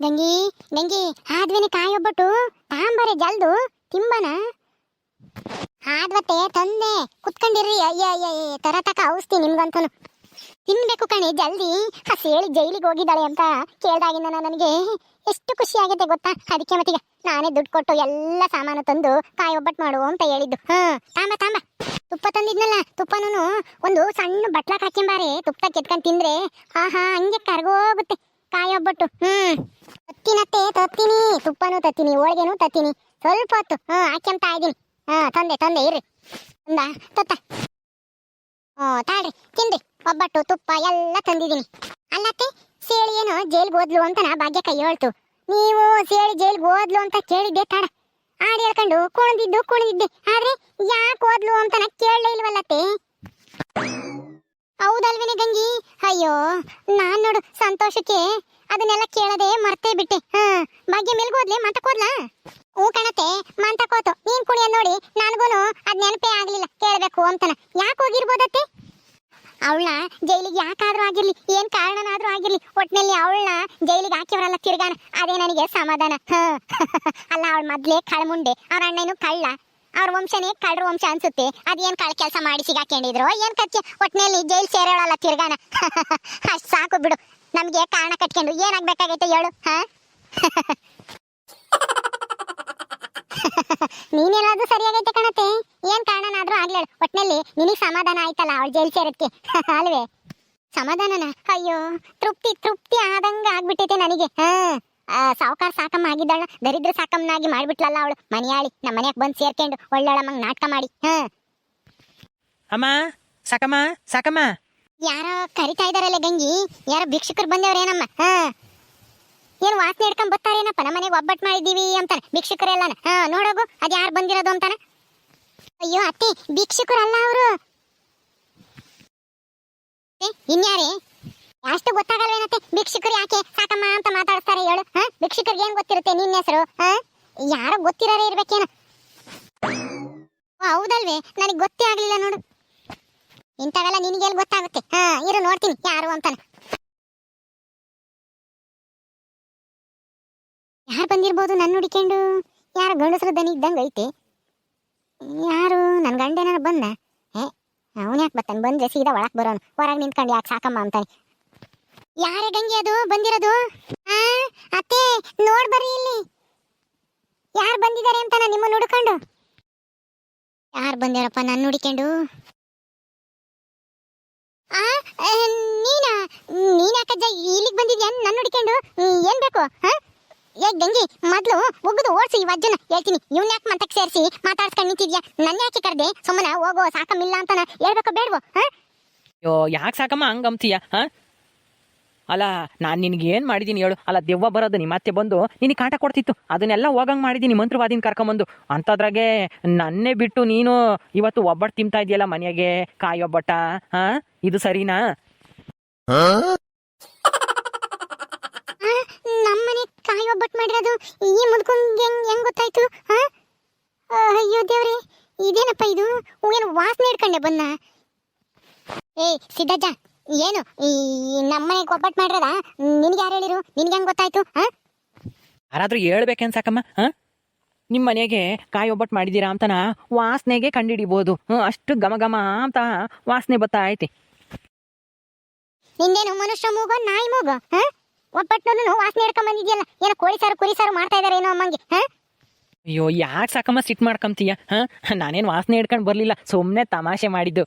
ಗಂಗಿ ಗಂಗಿ ಆದ್ವೇನೆ ಕಾಯಿ ಒಬ್ಬಟ್ಟು ತಾಂಬರೆ ಜಲ್ದು, ತಿಂಬನ. ಆದ್ವತ್ತೆ, ತಂದೆ, ಕುತ್ಕೊಂಡಿರ್ರಿ. ಅಯ್ಯ ತರ ತಕ ಔಷಧಿ ನಿಮ್ಗಂತನು. ತಿನ್ಬೇಕು ಕಣೆ, ಜಲ್ದಿ. ಹೇಳಿ ಜೈಲಿಗೆ ಹೋಗಿದ್ದಾಳೆ ಅಂತ ಕೇಳ್ದಾಗಿಂದ ನನಗೆ ಎಷ್ಟು ಖುಷಿ ಆಗಿದೆ ಗೊತ್ತಾ? ಅದಕ್ಕೆ ಮತ್ತೀಗ ನಾನೇ ದುಡ್ಡು ಕೊಟ್ಟು ಎಲ್ಲ ಸಾಮಾನು ತಂದು ಕಾಯಿ ಒಬ್ಬಟ್ಟು ಮಾಡು ಅಂತ ಹೇಳಿದ್ದು. ಹಾ ತಾಂಬ ತಾಂಬ. ತುಪ್ಪ ತಂದಿದ್ನಲ್ಲ ತುಪ್ಪನೂ ಒಂದು ಸಣ್ಣ ಬಟ್ಲಾಕ್ ಹಾಕ್ಯಂಬಾರೆ, ತುಪ್ಪ ಕೆತ್ಕೊಂಡ್ ತಿಂದ್ರೆ ಹಾ ಆಹಾ, ಹಂಗೆ ಕರ್ಗೋಗುತ್ತೆ. ಕಾಯಿ ಹ್ಮ್. ತತ್ತಿನತ್ತೆ ತತ್ತೀನಿ, ತುಪ್ಪನೂ ತತ್ತೀನಿ, ಹೋಳಿಗೆನೂ ತತ್ತೀನಿ. ಸ್ವಲ್ಪ ಹೊತ್ತು ಹಾ ಹಾಕ್ಯಂತ ಇದೀನಿ ಹಾ, ತಂದೆ ತಂದೆ, ಇರ್ರಿ. ತಂದ, ತತ್ತ. ಹ್ಞೂ ತಾಳ್ರಿ, ತಿನ್ರಿ. ಒಬ್ಬಟ್ಟು, ತುಪ್ಪ, ಎಲ್ಲ ತಂದಿದ್ದೀನಿ. ಅಲ್ಲತ್ತೆ ಸೇಳಿ ಏನೋ ಜೈಲ್ಗೆ ಹೋದ್ಲು ಅಂತ ನಾ ಭಾಗ್ಯಕ್ಕ ಹೇಳ್ತು. ನೀವು ಸೇಳಿ ಜೈಲ್ಗೆ ಹೋದ್ಲು ಅಂತ ಕೇಳಿದ್ದೆ, ತಡ. ಹಾಡು ಹೇಳ್ಕೊಂಡು ಕುಣಿದಿದ್ದು, ಕುಣಿದಿದ್ದೆ. ಆದ್ರೆ ಯಾಕೆ ಹೋದ್ಲು ಅಂತ ನಾ ಕೇಳಲೇ ಇಲ್ವಲ್ಲತ್ತೆ ಹೌದಲ್ವೇನೆ ಗಂಗಿ? ಅಯ್ಯೋ, ನಾನ್ ನೋಡು, ಸಂತೋಷಕ್ಕೆ ಅದನ್ನೆಲ್ಲ ಕೇಳದೆ ಮರ್ತೇ ಬಿಟ್ಟೆ. ಹಾ, ಭಾಗ್ಯ ಮೆಲ್ಗೋದ್ಲೆ ಮಂಟಕೋದ್ಲ ಹೂ ಕಣತೆ ಮಂತಕೋತು ನೀನ್ ಕುಣಿಯ ನೋಡಿ, ನನಗೂನು ಅದ್ ನೆನಪೇ ಆಗ್ಲಿಲ್ಲ. ಕೇಳಬೇಕು ಅಂತನ. ಯಾಕೆ ಹೋಗಿರ್ಬೋದತ್ತೆ? ಅವಳ ಜೈಲಿಗೆ ಯಾಕಾದ್ರೂ ಆಗಿರ್ಲಿ, ಏನ್ ಕಾರಣನಾದ್ರೂ ಆಗಿರ್ಲಿ, ಒಟ್ನಲ್ಲಿ ಅವಳನ್ನ ಜೈಲಿಗೆ ಹಾಕಿವ್ರಲ್ಲ ತಿರ್ಗಾನ. ಅದೇ ನನಗೆ ಸಮಾಧಾನ. ಹ. ಅಲ್ಲ, ಅವಳ ಮೊದ್ಲೇ ಕಳ್ಮುಂಡೆ. ಅವ್ರ ಅಣ್ಣನು ಕಳ್ಳ. ಅವ್ರ ವಂಶನೇ ಕಳ್ರ ವಂಶ ಅನ್ಸುತ್ತೆ. ಅದೇನ್ ಕಳ್ಳ ಕೆಲಸ ಮಾಡಿ ಸಿಗಾಕೊಂಡಿದ್ರು ಏನ್ ಕಚ್ಚಿ ಒಟ್ನಲ್ಲಿ ಜೈಲ್ ಸೇರೋಳಲ್ಲ ತಿರ್ಗಾನ? ಅಷ್ಟ್ ಸಾಕು ಬಿಡು. ನಮ್ಗೆ ಕಾರಣ ಕಟ್ಕೊಂಡು ಏನಾಗ್ಬೇಕಾಗೈತೆ ಹೇಳು, ಹಾ? ನೀನೇನಾದ್ರೂ ಸರಿಯಾಗೈತೆ ಕಣತೆ ಏನ್ ಕಾರಣನಾದ್ರೂ ಆಗ್ಲೇಳು ಒಟ್ನಲ್ಲಿ ನಿನಗೆ ಸಮಾಧಾನ ಆಯ್ತಲ್ಲ ಅವಳು ಜೈಲ್ ಸೇರಕ್ಕೆ ಅಲ್ವೇ? ಸಮಾಧಾನನ? ಅಯ್ಯೋ, ತೃಪ್ತಿ ತೃಪ್ತಿ ಆದಂಗ ಆಗ್ಬಿಟ್ಟೈತೆ ನನಗೆ, ಹಾ? ಸಾವುಕಾರ ಸಾಕಮ್ಮ ಆಗಿದ್ದಾಳ. ದರಿದ್ರ ಸಾಕಮ್ಮನಾಗಿ ಮಾಡಿಬಿಟ್ಲಲ್ಲ ಅವಳು. ಮನೆಯಾಳಿ ನಮ್ಮ ಮನೆಯಾಗ ಬಂದ್ ಸೇರ್ಕೊಂಡು ಒಳ್ಳೊಳಮಂಗ್ ನಾಟಕ ಮಾಡಿ. ಹಾ. ಅಮ್ಮ ಸಾಕಮ್ಮ ಸಾಕಮ್ಮ. ಯಾರೋ ಕರಿತಾ ಇದಾರಲ್ಲ ಗಂಗಿ. ಯಾರೋ ಭಿಕ್ಷುಕರು ಬಂದವ್ರೇನಮ್ಮ ಹಾ. ಏನ್ ವಾಸನೆ ಹಿಡ್ಕೊಂಡ್ ಬರ್ತಾರೇನಪ್ಪ ನಮ್ಮ ಮನೆಗೆ ಒಬ್ಬಟ್ಟು ಮಾಡಿದೀವಿ ಅಂತಾನೆ ಭಿಕ್ಷುಕರೆಲ್ಲನ ಹಾ ನೋಡೋಗು ಅದು ಯಾರು ಬಂದಿರೋದು ಅಂತಾನೆ. ಅಯ್ಯೋ ಅತ್ತೆ ಭಿಕ್ಷುಕರಲ್ಲ ಅವರು. ಇನ್ಯಾರೇ? ಅಷ್ಟು ಗೊತ್ತಾಗಲ್ವೇನತ್ತೆ? ಭಿಕ್ಷುಕರು ಯಾಕೆ? ಸಾಕಮ್ಮ ಅಂತ ಮಾತಾಡ್ತಾರೆ ಹೇಳು. ಹಾ? ಭಿಕ್ಷುಕರಿಗೆ ಏನ್ ಗೊತ್ತಿರುತ್ತೆ ನಿನ್ನ ಹೆಸರು? ಹಾ? ಯಾರೋ ಗೊತ್ತಿರೋರೇ ಇರ್ಬೇಕೇನ? ಹೌದಲ್ವೇ? ನನಗೆ ಗೊತ್ತೇ ಆಗ್ಲಿಲ್ಲ ನೋಡು. ಇಂಥವೆಲ್ಲ ನಿನಗೆಲ್ಲಿ ಗೊತ್ತಾಗುತ್ತೆ. ಹಾ, ಇರು, ನೋಡ್ತೀನಿ ಯಾರು ಅಂತಾನೆ. ಯಾರು ಬಂದಿರ್ಬೋದು ನನ್ನ ಹುಡುಕೊಂಡು ಯಾರು ಗಂಡಸರು ದನಿ ಇದ್ದಂಗೆ ಐತೆ? ಯಾರು? ನನ್ನ ಗಂಡ ಏನಾರು ಬಂದ? ಏ ಅವನು ಯಾಕೆ ಬರ್ತಾನೆ ಬಂದ್ರೆ ಸೀದಾ ಒಳಕ್ ಬರೋನು. ಹೊರಗೆ ನಿಂತ್ಕೊಂಡು ಯಾಕೆ ಸಾಕಮ್ಮ ಅಂತಾನೆ. ಯಾರೇ ಗಂಗೆ ಅದು? ಬಂದಿರೋದು? ಆ? ಅತ್ತೆ, ನೋಡ್ ಬರ್ರಿ ಇಲ್ಲಿ. ಯಾರು ಬಂದಿದ್ದಾರೆ ಅಂತ ನಿಮ್ಮನ್ನ ನುಡ್ಕೊಂಡು ಯಾರು ಬಂದಿರಪ್ಪ ನಾನು ನುಡಿಕೊಂಡು ಆ ನೀನಾ? ನೀನ್ ಇಲ್ಲಿಗೆ ಬಂದಿದ್ಯಾ ನನ್ನ ಹುಡ್ಕೊಂಡು? ಏನ್ ಬೇಕು, ಹಾ? ಏ, ಗಂಗಿ, ಮೊದ್ಲು ಒಗ್ದು ಓಡಿಸಿ ಈ ಅಜ್ಜನ ಹೇಳ್ತೀನಿ, ಇವ್ನ ಯಾಕೆ ಮಂತಕ್ಕೆ ಸೇರಿಸಿ ಮಾತಾಡ್ಸ್ಕೊಂಡು ನಿಂತಿದ್ಯಾ? ನನ್ನ ಯಾಕೆ ಕರೆದೆ? ಸುಮ್ಮನೆ ಹೋಗೋ ಸಾಕಮ್ಮಿಲ್ಲ ಅಂತ ಹೇಳ್ಬೇಕು ಬೇಡವೋ ಅಯ್ಯೋ, ಯಾಕೆ ಸಾಕಮ್ಮ ಹಂಗಂತೀಯ ಹಾ? ಅಲ್ಲ, ನಾನು ನಿನಗೆ ಏನು ಮಾಡಿದ್ದೀನಿ ಹೇಳು. ಅಲ್ಲ, ದೆವ್ವ ಬರೋದು ನಿಮ್ಮ ಮತ್ತೆ ಬಂದು ನಿನಗೆ ಕಾಟ ಕೊಡ್ತಿತ್ತು. ಅದನ್ನೆಲ್ಲ ಹೋಗಂಗೆ ಮಾಡಿದ್ದೀನಿ ಮಂತ್ರವಾದಿನ ಕರ್ಕೊಂಬಂದು. ಅಂಥದ್ರಾಗೆ ನನ್ನೇ ಬಿಟ್ಟು ನೀನು ಇವತ್ತು ಒಬ್ಬಟ್ಟು ತಿಂತಾ ಇದೆಯಲ್ಲ ಮನೆಗೆ ಕಾಯಿ ಒಬ್ಬಟ್ಟ ಹಾ ಇದು ಸರಿನಾ? ನಮ್ಮನೆ ಕಾಯಿ ಒಬ್ಬಟ್ಟು ಮಾಡಿರೋದು ಈ ಮುದ್ಕಂಗ್ ಹೆಂಗ್ ಹೆಂಗ್ ಗೊತ್ತಾಯ್ತು ಅಯ್ಯೋ ದೇವ್ರಿ, ಇದೇನಪ್ಪ ಇದು? ಏನು ವಾಸನೆ ಹಿಡ್ಕೊಂಡೆ ಬನ್ನ ಏ ಸಿದ್ದಜ್ಜ ಏನು? ಈ ನಮ್ಮನೆಗೆ ಒಬ್ಬಟ್ಟು ಮಾಡ್ರದ? ನಿನ್ಗೆ ಯಾರು ಹೇಳಿರು? ನಿನ್ಗೆ ಹೆಂಗ್ ಗೊತ್ತಾಯ್ತು ಹಾ? ಯಾರಾದ್ರೂ ಹೇಳ್ಬೇಕೇನ್ಸಾಕಮ್ಮ ಹಾ? ನಿಮ್ಮ ಮನೆಗೆ ಕಾಯಿ ಒಬ್ಬಟ್ಟು ಮಾಡಿದ್ದೀರಾ ಅಂತನ ವಾಸನೆಗೆ ಕಂಡಿಡಿಬೋದು. ಹ್ಞೂ ಅಷ್ಟು ಘಮ ಘಮ ಅಂತ ವಾಸನೆ ಬರ್ತಾ ಐತಿ. ನಿಂದೇನು ಮನುಷ್ಯ ಮೂಗ ನಾಯಿ ಮೂಗ ಹಾ? ಒಬ್ಬಟ್ಟು ವಾಸನೆ ಹಿಡ್ಕೊಂಡ್ ಬಂದಿದ್ಯಲ್ಲ ಏನೋ ಕೋಳಿ ಸಾರು ಕುರಿ ಸಾರು ಮಾಡ್ತಾ ಇದಾರೆ ಏನೋ ಅಮ್ಮಂಗೆ ಹಾ? ಅಯ್ಯೋ ಯಾಕೆ ಸಾಕಮ್ಮ ಸಿಟ್ಟು ಮಾಡ್ಕೊಂತೀಯ ಹಾ? ನಾನೇನು ವಾಸನೆ ಹಿಡ್ಕೊಂಡು ಬರಲಿಲ್ಲ ಸುಮ್ಮನೆ ತಮಾಷೆ ಮಾಡಿದ್ದು.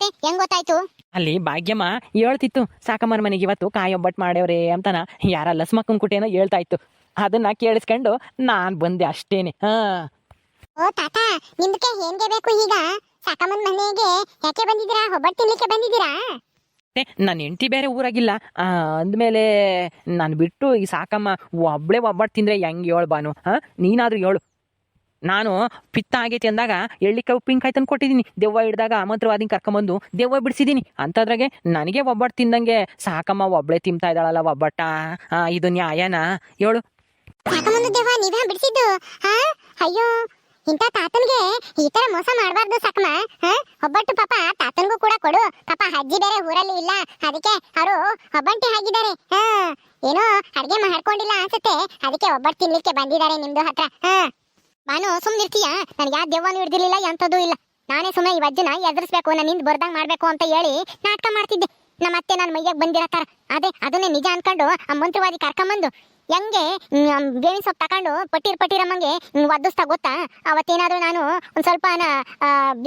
ಹೆಂಗ್ ಗೊತ್ತಾಯ್ತು? ಅಲ್ಲಿ ಭಾಗ್ಯಮ್ಮ ಹೇಳ್ತಿತ್ತು ಸಾಕಮ್ಮನ ಮನೆಗೆ ಇವತ್ತು ಕಾಯೊಬ್ಬಟ್ ಮಾಡ್ಯವ್ರೆ ಅಂತನ. ಯಾರ ಲಸ್ಮಕ್ಕನ್ ಕುಟೇನೋ ಹೇಳ್ತಾ ಇತ್ತು. ಅದನ್ನ ಕೇಳಿಸ್ಕೊಂಡು ನಾನ್ ಬಂದೆ ಅಷ್ಟೇನೆ. ಹಾ. ಓ ತಾತ ನಿಮ್ಗೆ ಏನ್ಗೆ ಬೇಕು ಈಗ? ಸಾಕಮ್ಮನ ಮನೆಗೆ ಯಾಕೆ ಬಂದಿದ್ದೀರಾ? ಒಬ್ಬಟ್ಟು ತಿನ್ಲಿಕ್ಕೆ ಬಂದಿದ್ದೀರಾ? ನನ್ನ ಹೆಂಡತಿ ಬೇರೆ ಊರಾಗಿಲ್ಲ. ಆ, ಅಂದ್ಮೇಲೆ ನಾನು ಬಿಟ್ಟು ಈ ಸಾಕಮ್ಮ ಒಬ್ಳೆ ಒಬ್ಬಟ್ಟು ತಿಂದ್ರೆ ಹೆಂಗ್ ಹೇಳು ಬಾನು ಹಾ ನೀನಾದ್ರೂ ಹೇಳು. ನಾನು ಪಿತ್ತ ಆಗೈತಿ ಅಂದಾಗ ಎಳ್ಳಿಕಾಯಿ, ಉಪ್ಪಿನಕಾಯಿ ತಂದು ಕೊಟ್ಟಿದ್ದೀನಿ. ದೆವ್ವ ಹಿಡ್ದಾಗ ಆಮಂತ್ರವಾದಿನ ಕರ್ಕೊಂಬಂದು ದೆವ್ವ ಬಿಡಿಸಿದ್ದೀನಿ ಅಂಥದ್ರಾಗೆ ನನಗೆ ಒಬ್ಬಟ್ಟು ತಿಂದಂಗೆ ಸಾಕಮ್ಮ ಒಬ್ಬಳೆ ತಿಂತಾ ಇದ್ದಾಳಲ್ಲ ಒಬ್ಬಟ್ಟ. ಇದು ನ್ಯಾಯನಾ? ಹೇಳು. ಸಾಕಮ್ಮನ ದೇವ ನೀವೇ ಬಿಡಿಸಿದ್ದು? ಅಯ್ಯೋ, ಇಂಥ ತಾತನ್ಗೆ ಈ ತರ ಮೋಸ ಮಾಡಬಾರ್ದು ಸಾಕಮ್ಮ. ಹ ಒಬ್ಬಟ್ಟು ಪಾಪ ತಾತನ್ಗೂ ಕೂಡ ಕೊಡು. ಪಾಪ ಅಜ್ಜಿ ಬೇರೆ ಊರಲ್ಲಿ ಇಲ್ಲ. ಅದಕ್ಕೆ ಅವರು ಒಬ್ಬಂಟಿ ಆಗಿದ್ದಾರೆ. ಹ ಏನೋ ಅಡ್ಗೆ ಮಾಡ್ಕೊಂಡಿಲ್ಲ ಅನ್ಸುತ್ತೆ. ಅದಕ್ಕೆ ಒಬ್ಬಟ್ಟು ತಿನ್ಲಿಕ್ಕೆ ಬಂದಿದ್ದಾರೆ ನಿಮ್ದು ಹತ್ರ. ಹ ಸುಮ್ಮನೆ ಇರ್ತೀಯ? ನನಗೆ ಯಾವ ದೆವ್ವನು ಹಿಡ್ದಿರ್ಲಿಲ್ಲ, ಎಂಥದ್ದು ಇಲ್ಲ. ನಾನೇ ಸುಮ್ಮನೆ ಈ ವಜ್ಜನ ಎದುರಿಸ್ಬೇಕು ನನ್ನಿಂದ ಬರ್ದಂಗ್ ಮಾಡ್ಬೇಕು ಅಂತ ಹೇಳಿ ನಾಟಕ ಮಾಡ್ತಿದ್ದೆ. ನಮ್ಮ ಅತ್ತೆ ನನ್ನ ಮೈಯಾಗ ಬಂದಿರತ್ತಾರ ಅದೇ, ಅದನ್ನೇ ನಿಜ ಅನ್ಕೊಂಡು ಆ ಮಂತ್ರವಾದಿ ಕರ್ಕೊಂಬಂದು ಹೆಂಗೆ ಬೇವಿನ ಸೊಪ್ಪು ತಕೊಂಡು ಪಟ್ಟಿರ್ ಪಟ್ಟಿರಮ್ಮಂಗೆ ಒದ್ದಿಸ್ತಾ ಗೊತ್ತಾ? ಅವತ್ತೇನಾದ್ರೂ ನಾನು ಒಂದ್ ಸ್ವಲ್ಪ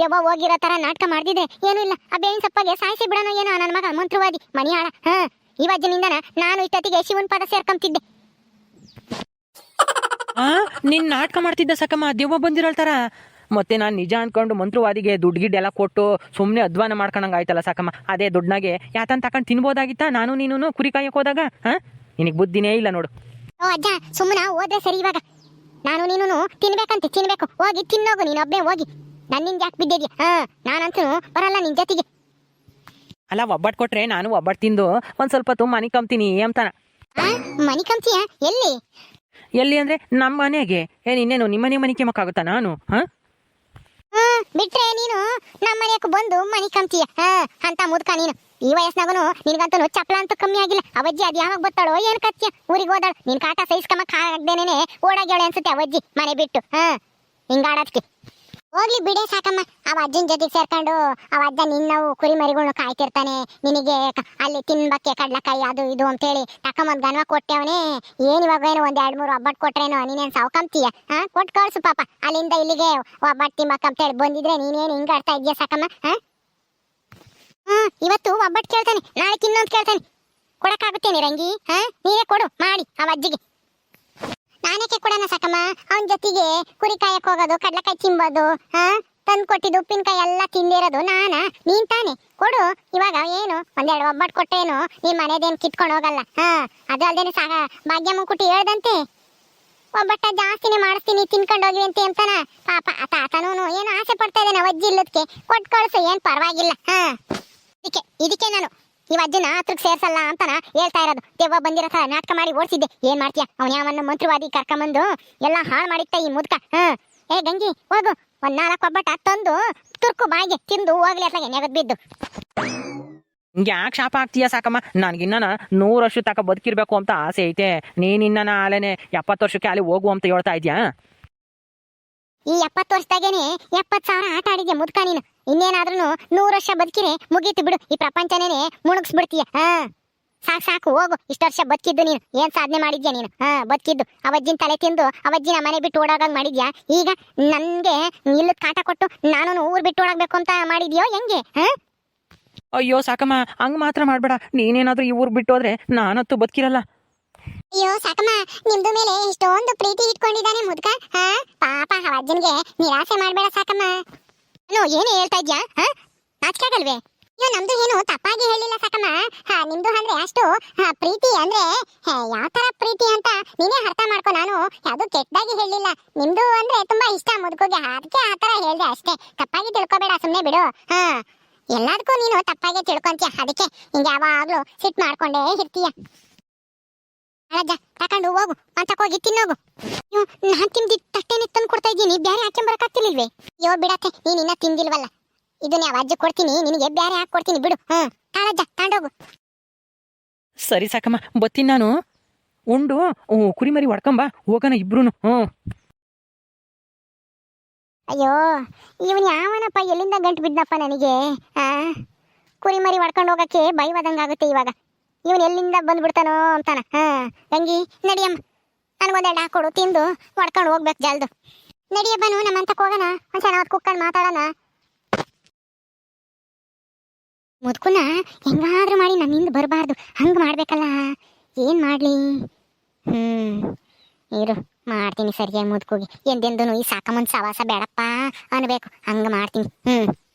ದೆವ್ವ ಹೋಗಿರೋ ತರ ನಾಟಕ ಮಾಡ್ತಿದ್ದೆ ಏನೂ ಇಲ್ಲ. ಆ ಬೇವಿನ ಸೊಪ್ಪಗೆ ಸಾಯಿಸಿ ಬಿಡೋಣ ಏನೋ ನನ್ನ ಮಗ ಮಂತ್ರವಾದಿ ಮಣಿಯಾಳ ಹಾ ವಜ್ಜನಿಂದನ ನಾನು ಇಷ್ಟೊತ್ತಿಗೆ ಶಿವನ್ ಪದ ಸೇರ್ಕೊಂತಿದ್ದೆ ಆ? ನಿನ್ ನಾಟಕ ಮಾಡ್ತಿದ್ದ ಸಕಮ್ಮ ದೆವ್ವ ಬಂದಿರಲ್ತಾರ ಮತ್ತೆ ನಾನು ನಿಜ ಅನ್ಕೊಂಡು ಮಂತ್ರವಾದಿಗೆ ದುಡ್ಡು ಗಿಡ್ಡು ಎಲ್ಲ ಕೊಟ್ಟು ಸುಮ್ಮನೆ ಅಧ್ವಾನ ಮಾಡ್ಕೊಂಡಂಗೆ ಆಯ್ತಲ್ಲ ಸಾಕಮ್ಮ ಅದೇ ದುಡ್ಡನಾಗೆ ಯಾತನ್ ತಕೊಂಡು ತಿನ್ಬೋದಾಗಿತ್ತ? ನಾನು ನೀನು ಕುರಿ ಕಾಯಕ್ಕೆ ಹೋದಾಗ ಹಾ ನಿನಗೆ ಬುದ್ಧಿನೇ ಇಲ್ಲ ನೋಡು. ಓ ಅಜ್ಜ ಸುಮ್ಮನ ಹೋದ್ರೆ ಸರಿ ಇವಾಗ. ನಾನು ನೀನು ತಿನ್ಬೇಕಂತೆ ತಿನ್ಬೇಕು. ಹೋಗಿ ತಿನ್ನೋಗು ನೀನು ಒಬ್ಬನೇ ಹೋಗಿ. ನನ್ನಿಂದ ಯಾಕೆ ಬಿದ್ದಿದ್ಯಾ ಹಾ ನಾನಂತೂ ಬರಲ್ಲ ನಿನ್ ಜೊತೆಗೆ. ಅಲ್ಲ ಒಬ್ಬಟ್ಟು ಕೊಟ್ರೆ ನಾನು ಒಬ್ಬಟ್ಟು ತಿಂದು ಒಂದ್ ಸ್ವಲ್ಪ ತುಂಬ ಮನಿ ಕಂಬ್ತೀನಿ ಅಂತಾನ. ಮನಿ ಕಂತಿಯಾ ಎಲ್ಲಿ? ಎಲ್ಲಿ ಅಂದ್ರೆ ನಮ್ಮ ಮನೆಗೆ. ಏನ್ ಇನ್ನೇನು ನಿಮ್ಮನೆ ಮನೆ ಮಕ್ಕಾಗುತ್ತಾ ನಾನು? ಹಾ? ಹಾ ಬಿಟ್ರೆ ನೀನು ನಮ್ಮ ಮನೆಯಕ್ಕೆ ಬಂದು ಮನಿ ಕಮ್ತೀಯ ಅಂತ ಮುದ್ಕ ನೀನು. ಈ ವಯಸ್ಸಿನಾಗನು ನಿನ್ಗಂತೂ ಚಪ್ಪಲ ಅಂತೂ ಕಮ್ಮಿ ಆಗಿಲ್ಲ. ಅವಜ್ಜಿ ಅದು ಯಾವಾಗ ಬರ್ತಾಳೋ ಏನ್ ಕತ್ಯ? ಊರಿಗೆ ಹೋದಾಳ. ನಿನ್ ಕಾಟ ಸಹಿಸ್ಕಮಕ್ ಆಗದೇನೆ ಓಡಾಗ್ಯಾಳೆ ಅನ್ಸುತ್ತೆ ಅವಜ್ಜಿ, ಮನೆ ಬಿಟ್ಟು. ಹಾ ಹಿಂಗಾಡತ್ಕಿ ಹೋಗ್ಲಿ ಬಿಡೆ ಸಾಕಮ್ಮ. ಅವ ಅಜ್ಜನ ಜೊತೆಗೆ ಸೇರ್ಕೊಂಡು, ಅವ ಅಜ್ಜ ನಿನ್ನವು ಕುರಿ ಮರಿಗಳ್ನ ಕಾಯ್ತಿರ್ತಾನೆ. ನಿನಗೆ ಅಲ್ಲಿ ತಿನ್ಬಕ್ಕೆ ಕಡ್ಲಕಾಯಿ ಅದು ಇದು ಅಂತೇಳಿ ತಕೊಂಬಂದ್ ಗನ್ವ ಕೊಟ್ಟೆವನೇ. ಏನ್ ಇವಾಗ ಏನು ಒಂದ್ ಎರಡ್ ಮೂರು ಒಬ್ಬಟ್ಟು ಕೊಟ್ರೇನು, ನೀನೇನ್ ಸಾವ್ಕಂತೀಯ ಹಾ ಕೊಟ್ ಕಳ್ಸು ಪಾಪ. ಅಲ್ಲಿಂದ ಇಲ್ಲಿಗೆ ಒಬ್ಬಟ್ಟು ಹೇಳಿ ಬಂದಿದ್ರೆ ನೀನೇನ್ ಹಿಂಗ ಆಡ್ತಾ ಇದ್ಯಾ ಸಾಕಮ್ಮ? ಹಾ ಇವತ್ತು ಒಬ್ಬಟ್ಟು ಕೇಳ್ತಾನೆ, ನಾಳೆ ಇನ್ನೊಂದು ಕೇಳ್ತಾನೆ. ಕೊಡಕ್ಕಾಗುತ್ತೇನೆ ರಂಗಿ? ಹಾ ನೀನೇ ಕೊಡು, ಮಾಡಿ ಅವ ಅಜ್ಜಿಗೆ. ಅವನ ಜೊತೆಗೆ ಕುರಿ ಕಾಯಕ್ ಹೋಗೋದು, ಕಡ್ಲೆಕಾಯಿ ತಿಂಬೋದು ಹಾ? ತಂದು ಕೊಟ್ಟಿದ್ದು ಉಪ್ಪಿನಕಾಯಿ ಎಲ್ಲ ತಿಂದಿರೋದು ನಾನ, ನೀನ್ ತಾನೆ? ಕೊಡು, ಇವಾಗ ಏನು? ಒಂದೆರಡು ಒಬ್ಬಟ್ಟು ಕೊಟ್ಟೇನು? ನೀನ್ ಮನೆದೇನು ಕಿತ್ಕೊಂಡು ಹೋಗಲ್ಲ, ಹಾ? ಅದು ಅಲ್ದೇನೆ ಸಾಗ ಭಾಗ್ಯಮ್ಮ ಮುಕ್ಕುಟಿ ಹೇಳ್ದಂತೆ. ಒಬ್ಬಟ್ಟ ಜಾಸ್ತಿನೇ ಮಾಡಿಸ್ತೀನಿ, ತಿನ್ಕೊಂಡು ಹೋಗಿ ಅಂತ ಅಂತಾನ. ಪಾಪ ತಾತನೂ ಏನು ಆಸೆ ಪಡ್ತಾ ಇದ್ದಾನೆ ಅಜ್ಜಿ ಇಲ್ಲದಕ್ಕೆ ಕೊಟ್ಟು ಕಳಿಸು ಏನ್ ಪರವಾಗಿಲ್ಲ, ಹಾ? ಇದಕ್ಕೆ ಇದಕ್ಕೆ ನಾನು ಈ ಅಜ್ಜನ ಹತ್ರಕ್ಕೆ ಸೇರ್ಸಲ್ಲ ಅಂತಾನ ಹೇಳ್ತಾ ಇರೋದು. ದೆವ್ವ ಬಂದಿರೋ ತರ ನಾಟಕ ಮಾಡಿ ಓಡಿಸಿದ್ದೆ. ಏನ್ ಮಾಡ್ತೀಯ? ಅವನ ಯಾವನ್ನ ಮಂತ್ರವಾದಿ ಕರ್ಕೊಂಬಂದು ಎಲ್ಲ ಹಾಳು ಮಾಡಿತ್ತ ಈ ಮುದ್ಕ. ಹ್ಮ್ ಏ ಗಂಗಿ ಹೋಗು. ಒಂದ್ ನಾಲ್ಕು ಒಬ್ಬಟ್ಟ ತಂದು ತುರ್ಕು ಬಾಯಿಗೆ ತಿಂದು ಹೋಗ್ಲಿ ಅತ್ಲಾಗೆ ನೆಗದ್ ಬಿದ್ದು. ಹಿಂಗೆ ಯಾಕೆ ಶಾಪ ಆಗ್ತೀಯ ಸಾಕಮ್ಮ? ನನಗಿನ್ನ ನೂರು ವರ್ಷ ತಕ ಬದುಕಿರ್ಬೇಕು ಅಂತ ಆಸೆ ಐತೆ. ನೀನಿನ್ನ ಆಲೆನೆ ಎಪ್ಪತ್ತು ವರ್ಷಕ್ಕೆ ಅಲ್ಲಿ ಹೋಗು ಅಂತ ಹೇಳ್ತಾ ಇದ್ಯಾ? ಈ ಎಪ್ಪತ್ತು ವರ್ಷದಾಗೇನೆ ಎಪ್ಪತ್ತು ಸಾವಿರ ಆಟ ಆಡಿದ್ಯಾ ಮುದ್ಕ ನೀನು? ಇನ್ನೇನಾದ್ರೂ ನೂರು ವರ್ಷ ಬದುಕಿರೆ ಮುಗೀತು ಬಿಡು. ಈ ಪ್ರಪಂಚನೇ ಮುಣುಗಿಸ್ಬಿಡ್ತೀಯ. ಹಾ. ಸಾಕು ಸಾಕು ಹೋಗು. ಇಷ್ಟು ವರ್ಷ ಬದುಕಿದ್ದು ನೀನು. ಏನ್ ಸಾಧನೆ ಮಾಡಿದ್ಯಾ ನೀನು? ಹಾ ಬದುಕಿದ್ದು. ಅವಜ್ಜಿನ ತಲೆ ತಿಂದು ಅವಜ್ಜಿನ ಮನೆ ಬಿಟ್ಟು ಓಡೋಗಾಗ ಮಾಡಿದ್ಯಾ? ಈಗ ನನಗೆ ಇಲ್ಲದ ಕಾಟ ಕೊಟ್ಟು ನಾನು ಊರ್ ಬಿಟ್ಟು ಓಡಾಗ್ಬೇಕು ಅಂತ ಮಾಡಿದ್ಯೋ ಹೆಂಗೆ? ಹಾ? ಅಯ್ಯೋ ಸಾಕಮ್ಮ. ಹಂಗ್ ಮಾತ್ರ ಮಾಡ್ಬೇಡ. ನೀನೇನಾದ್ರೂ ಈ ಊರ್ ಬಿಟ್ಟು ಹೋದ್ರೆ ನಾನಂತೂ ಬದುಕಿರಲ್ಲ. ಅಯ್ಯೋ ಸಾಕಮ್ಮ. ನಿಮ್ದು ಮೇಲೆ ಇಷ್ಟೊಂದು ಪ್ರೀತಿ ಇಟ್ಕೊಂಡಿದ್ದಾನೆ ಮುದ್ಕ. ಹಾ? ಪಾಪ ಅವಜ್ಜನ್ಗೆ ನಿರಾಸೆ ಮಾಡಬೇಡ ಸಾಕಮ್ಮ. ನಾನು ಏನು ಹೇಳ್ತಾ ಇದ್ಯಾ? ಹಾ? ನಾಚಿಕಾಗಲ್ವೇ? ಅಯ್ಯೋ ನಮ್ದು ಏನು ತಪ್ಪಾಗಿ ಹೇಳಿಲ್ಲ ಸಾಕಮ್ಮ. ಹಾ ನಿಮ್ದು ಅಂದ್ರೆ ಅಷ್ಟು ಹಾ, ಪ್ರೀತಿ ಅಂದ್ರೆ ಯಾವ ತರ ಪ್ರೀತಿ ಅಂತ ನೀನೇ ಅರ್ಥ ಮಾಡ್ಕೊ ನಾನು. ಯಾವ್ದು ಕೆಟ್ಟದಾಗಿ ಹೇಳಿಲ್ಲ. ನಿಮ್ದು ಅಂದ್ರೆ ತುಂಬಾ ಇಷ್ಟ ಮುದುಕೋಗೆ. ಅದಕ್ಕೆ ಆ ತರ ಹೇಳ್ದೆ ಅಷ್ಟೇ. ತಪ್ಪಾಗಿ ತಿಳ್ಕೊಬೇಡ ಸುಮ್ನೆ ಬಿಡು. ಹಾ. ಎಲ್ಲದಕ್ಕೂ ನೀನು ತಪ್ಪಾಗಿ ತಿಳ್ಕೊಂತೀಯ? ಅದಕ್ಕೆ ನಿಂಗೆ ಯಾವಾಗ್ಲೂ ಸಿಟ್ ಮಾಡ್ಕೊಂಡೇ ಇರ್ತೀಯ? ಅಳಜ್ಜ ತಕೊಂಡು ಹೋಗು. ಅಂತ ಹೋಗಿ ತಿನ್ನೋಗು. ನಾನು ನಾನ್ ತಿಂದಿ ಹಾಕೊಂಬರಕ್ಕಾಗ್ತಿಲ್ವೇ ಯೋ ಬಿಡತ್ತೆ ನೀನ್ ಇನ್ನ ತಿಂದಿಲ್ವಲ್ಲ. ಇದನ್ನ ಯಾವ ಅಜ್ಜ ಕೊಡ್ತೀನಿ ನಿನಗೆ ಬ್ಯಾರೆ ಹಾಕಿ ಕೊಡ್ತೀನಿ ಬಿಡು. ಹ್ಮ್. ತಾಳಜ್ಜ ತಾಂಡೋಗು. ಸರಿ ಸಾಕಮ್ಮ ಬತ್ತೀನಿ ನಾನು. ಉಂಡು ಓ, ಕುರಿಮರಿ ಹೊಡ್ಕೊಂಬ ಹೋಗೋಣ ಇಬ್ರು ಹ್ಞೂ ಅಯ್ಯೋ ಇವನ್ ಯಾವನಪ್ಪ ಎಲ್ಲಿಂದ ಗಂಟು ಬಿದ್ದಪ್ಪ ನನಗೆ ಆ? ಕುರಿ ಮರಿ ಹೊಡ್ಕೊಂಡು ಹೋಗಕ್ಕೆ ಭಯವಾದಂಗಾಗುತ್ತೆ ಇವಾಗ. ಇವನ್ ಎಲ್ಲಿಂದ ಬಂದ್ಬಿಡ್ತಾನೋ ಅಂತಾನ. ಹಾ ಗಂಗಿ ನಡಿಯಮ್ಮ. ನನಗೊಂದೆರಡು ಹಾಕೊಡು ತಿಂದು ಹೊಡ್ಕೊಂಡು ಹೋಗ್ಬೇಕು ಜಲ್ದು. ನಡಿಯಬ್ಬನು ನಮ್ಮ ಅಂತಕ್ಕೆ ಹೋಗೋಣ. ಒಂದ್ ಸಣ್ಣ ಹೊತ್ತು ಮಾತಾಡೋಣ. ಮುದ್ಕುನ ಹೆಂಗಾದ್ರೂ ಮಾಡಿ ನನ್ನಿಂದ ಬರಬಾರ್ದು. ಹಂಗ್ ಮಾಡ್ಬೇಕಲ್ಲ. ಏನ್ ಮಾಡ್ಲಿ? ಹ್ಮ್. ಇರು, ಮಾಡ್ತೀನಿ ಸರಿಯಾಗಿ ಮುದ್ಕೋಗಿ. ಎಂದೆಂದೂ ಈ ಸಾಕಮ್ಮನ್ ಸವಾಸ ಬೇಡಪ್ಪ ಅನ್ಬೇಕು. ಹಂಗ ಮಾಡ್ತೀನಿ. ಹ್ಮ್.